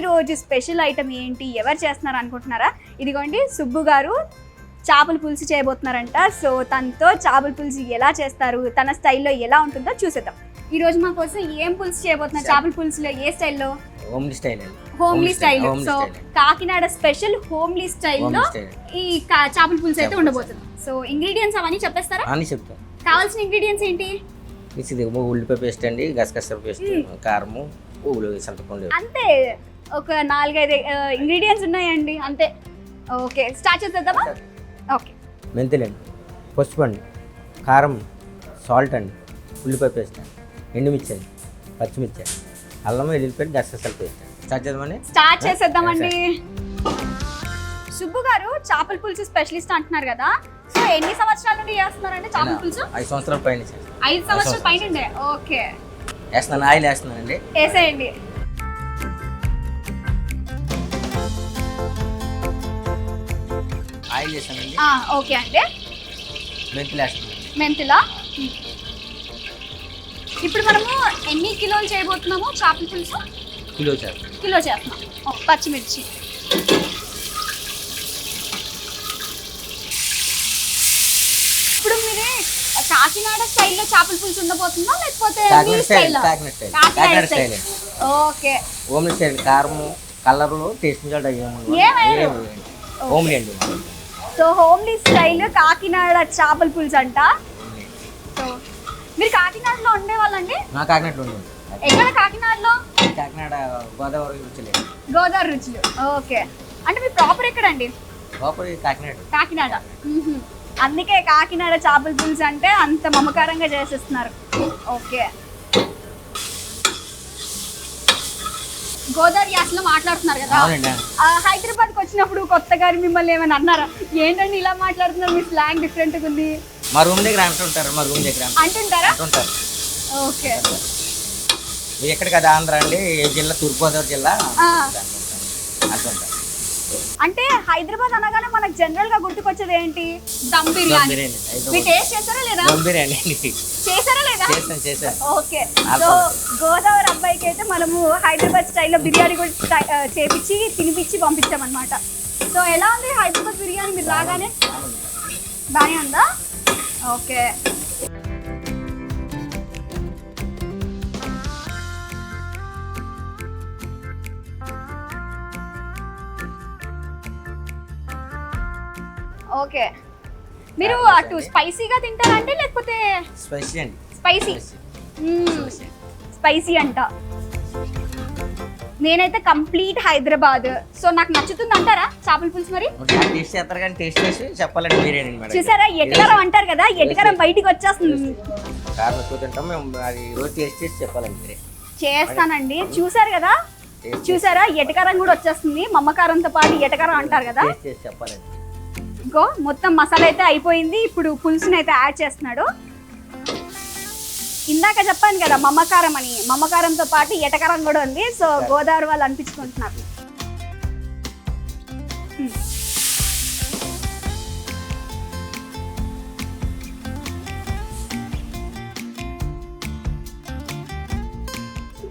రోజు special item ఏంటి? ఎవరు చేస్తున్నారు అనుకుంటున్నారా? ఇదిగోండి సుబ్బు గారు చేపల పులుసు చేయబోతున్నారంట. సో తనతో చేపల పులుసు ఎలా చేస్తారు? తన స్టైల్లో ఎలా ఉంటుందో చూసేద్దాం. ఈ రోజు మా కోసం ఏం పులుసు చేయబోతున్నారు? చేపల పులుసులో ఏ స్టైల్లో? Homely style homely style so Kakinada special homely స్టైల్లో ఈ చేపల పులుసు అయితే ఉండబోతుంది. సో ఇంగ్రీడియంట్స్ అవన్నీ చెప్పేస్తారా? అని చెప్తాను. కావాల్సిన ఇంగ్రీడియంట్స్ ఏంటి? ఇది ఉల్లిపాయ పేస్ట్ అండి గసగసాల పేస్ట్ కారము అంతే. ఒక నాలుగైదు ఇంగ్రీడియంట్స్ ఉన్నాయండి అంతే. ఓకే స్టార్ట్ చేద్దామా ఓకే. మెంతులు అండి పసుపు అండి కారం సాల్ట్ అండి ఉల్లిపాయ పేస్ట్ అండి ఎండుమిర్చి అండి పచ్చిమిర్చి అండి అల్లం వెల్లుల్లిపాయ గసగసాల పేస్ట్ స్టార్ట్ చేద్దామని స్టార్ట్ చేసేద్దామండి. సుబ్బు గారు చేపల పులుసు స్పెషలిస్ట్ అంటున్నారు కదా. సో ఎన్ని సంవత్సరాల నుండి చేస్తున్నారండి చేపల పులుసు? ఐదు సంవత్సరాల పైన. ఐదు సంవత్సరాల పైన ఓకే. వేస్తున్నాను ఆయిల్ వేస్తున్నానండి. వేసేయండి. వేసానండి ఆ, ఓకే అండి. మెంతులు మెంతుల? ఇప్పుడు మనము ఎన్ని కిలోలు చేయబోతున్నాము చేపల పులుసు? కిలో చేస్తాను కిలో చేస్తున్నాం పచ్చిమిర్చి. ఇప్పుడు మీరే కాకినాడ స్టైల్లో చేపల పులుసు ఉండబోతుందా లేకపోతే మీ కాకినాడ స్టైల్. స్టైల్లో కాకినాడ ఓకే. కారము కలర్లు టేస్ట్? హోమ్లీ అండి. సో హోమ్లీ స్టైల్ కాకినాడ చేపల పులుసు అంట. సో మీరు కాకినాడలో ఉండేవాళ్ళండి? నా కాకినాడలో ఎక్కడ కాకినాడలో? కాకినాడ గోదావరి రుచులే. గోదావరి రుచులు. ఓకే. అంటే మీ ప్రాపర్ ఎక్కడండి? లోపలి కాకినాడ. కాకినాడ. అందుకే కాకినాడ చేపల పులుసు అంటే అంత మమకారంగా చేసేస్తున్నారు. ఓకే. గోదావరి యాసలో మాట్లాడుతున్నారు కదా. అవునండి. ఆ, హైదరాబాద్కి వచ్చినప్పుడు కొత్తగా మిమ్మల్ని ఏమైనా అన్నారా? ఏంటండి ఇలా మాట్లాడుతున్నారు? మీ స్లాంగ్ డిఫరెంట్గా ఉంది. మా రూమ్ దగ్గర అంటుంటారు మా రూమ్ దగ్గర. అంటుంటారా? అంటుంటారు ఓకే. ఎక్కడ కదా ఆంధ్ర అండి ఏ జిల్లా? తూర్పుగోదావరి జిల్లా. అంటుంటారు అంటే హైదరాబాద్ అనగానే మనకు జనరల్గా గుర్తుకొచ్చేది ఏంటి? దమ్ బిర్యానీ. మీరు టేస్ట్ చేస్తారా లేదా? బిర్యానీ. చేశారా లేదా? ఓకే. సో గోదావరి అబ్బాయికి అయితే మనము హైదరాబాద్ స్టైల్లో బిర్యానీ కూడా చేపించి తినిపించి పంపించామన్నమాట. సో ఎలా ఉంది హైదరాబాద్ బిర్యానీ? మీరు రాగానే? బాగానే ఉందా? ఓకే. ఓకే. మీరు అటు స్పైసీగా తింటారంటే లేకపోతే స్పైసీ అండి. స్పైసీ స్పైసీ అంట. నేనైతే కంప్లీట్ హైదరాబాద్. సో నాకు నచ్చుతుంది అంటారా చేపల పులుసు మరి? టేస్ట్ చేస్తారు కానీ టేస్ట్ చేసి చెప్పాలండి బిర్యానీ మేడం చూసారా? ఎటకారం అంటారు కదా ఎటకారం బయటికి వచ్చేస్తుంది. కారం ఎక్కువ తింటాం మేము అది రోజు టేస్ట్ చేసి చెప్పాలండి మీరే చేస్తానండి చూసారు కదా? చూసారా? ఎటకారం కూడా వచ్చేస్తుంది. మమ్మకారంతో పాటు ఎటకారం అంటారు కదా? చెప్పాలండి ఇంకో మొత్తం మసాలా అయితే అయిపోయింది. ఇప్పుడు పులుసుని అయితే యాడ్ చేస్తున్నాడు. ఇందాక చెప్పాను కదా మమ్మకారం అని. మమ్మకారంతో పాటు ఎటకారం కూడా ఉంది. సో గోదావరి వాళ్ళు అనిపించుకుంటున్నారు.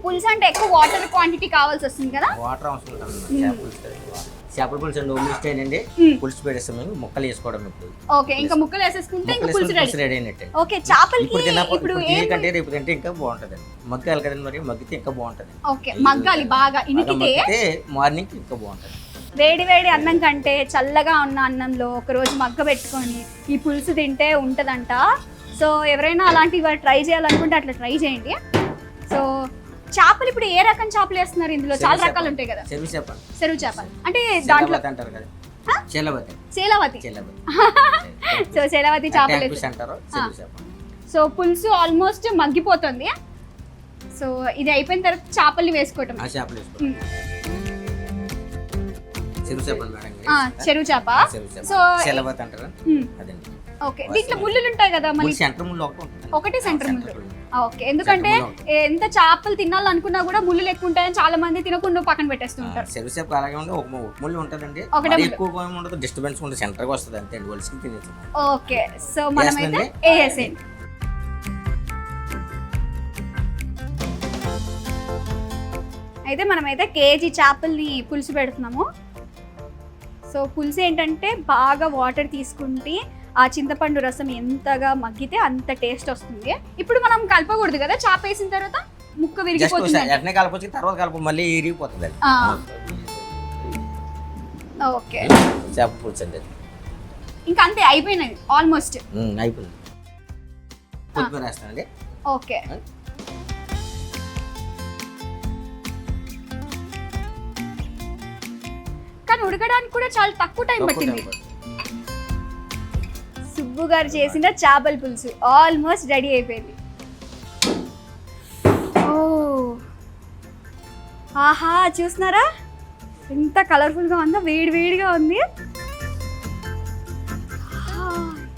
పులుసు అంటే ఎక్కువ వాటర్ క్వాంటిటీ కావాల్సి వస్తుంది కదా? వాటర్ అవసరం చేపల పులుసు అండి ఓమ్లీ స్టైల్ అండి. పులుసు పెట్టేస్తాం మేము ముక్కలు వేసుకోవడం ఇప్పుడు ఓకే ఇంకా ముక్కలు వేసేసుకుంటే ఇంకా పులుసు రెడీ అయినట్టే. ఓకే చేపలకి ఇప్పుడు ఇప్పుడు కంటే రేపు తింటే ఇంకా బాగుంటుందండి. మగ్గాలి కదండి మరి మగ్గితే ఇంకా బాగుంటుంది. ఓకే మగ్గాలి బాగా ఇనికితే మార్నింగ్ ఇంకా బాగుంటుంది. వేడి వేడి అన్నం కంటే చల్లగా ఉన్న అన్నంలో ఒక రోజు మగ్గ పెట్టుకొని ఈ పులుసు తింటే ఉంటుందంట. సో ఎవరైనా అలాంటివి ట్రై చేయాలనుకుంటే అట్లా ట్రై చేయండి. సో చేపలు ఇప్పుడు ఏ రకం చేపలు వేస్తున్నారు ఇందులో? చాలా రకాలు ఉంటాయి కదా. చెరువు చెప్పండి చెరువు చేపలు అంటే దాంట్లో అంటారు కదా. చెల్లబతి శీలవతి చెల్లబతి సో శీలవతి చేపలు చేప. సో పులుసు ఆల్మోస్ట్ మగ్గిపోతుంది. సో ఇది అయిపోయిన తర్వాత చేపల్ని వేసుకోవటం. చేపలు. చెరువు చేప. సో చెల్లబతి అంటారు అదండి. ఓకే. దీంట్లో ముళ్ళులు ఉంటాయి కదా మళ్ళీ? సెంటర్ ముళ్ళు ఒకటి సెంటర్ ముళ్ళు. ఓకే. ఎందుకంటే ఎంత చేపలు తినాలనుకున్నా కూడా ముళ్ళు ఎక్కువ ఉంటాయని చాలా మంది తినకుండా పక్కన పెట్టేస్తుంటారు చెరువు చేప అలాగే ఉండి ఒక ముళ్ళు ఉంటుందండి. ఒకటే. ఎక్కువ ఉండదు డిస్టర్బెన్స్ సెంటర్కి వస్తుంది అంతే వలసి తినేసి. ఓకే. సో మనమైతే? వేసేయండి అయితే మనమైతే కేజీ చేపల్ని పులుసు పెడుతున్నాము. సో పులుసు ఏంటంటే బాగా వాటర్ తీసుకుంటే ఆ చింతపండు రసం ఎంతగా మగ్గితే అంత టేస్ట్ వస్తుంది. ఇప్పుడు మనం కలపకూడదు కదా చేప వేసిన తర్వాత ముక్క విరిగిపోతుంది కలపొచ్చి తర్వాత కలప మళ్ళీ ఇరిగిపోతుంది ఆ. ఓకే. చేప పులుసు అండి. ఇంకా అంతే అయిపోయినది ఆల్మోస్ట్ అయిపోయింది. ఓకే. కానీ ఉడకడానికి కూడా చాలా తక్కువ టైం పట్టింది. సుబ్బు గారు చేసిన చేపల పులుసు. ఆల్మోస్ట్ రెడీ అయిపోయింది. ఓ. ఆహా చూస్తున్నారా? ఎంత కలర్ఫుల్గా ఉందో వేడి వేడిగా ఉంది.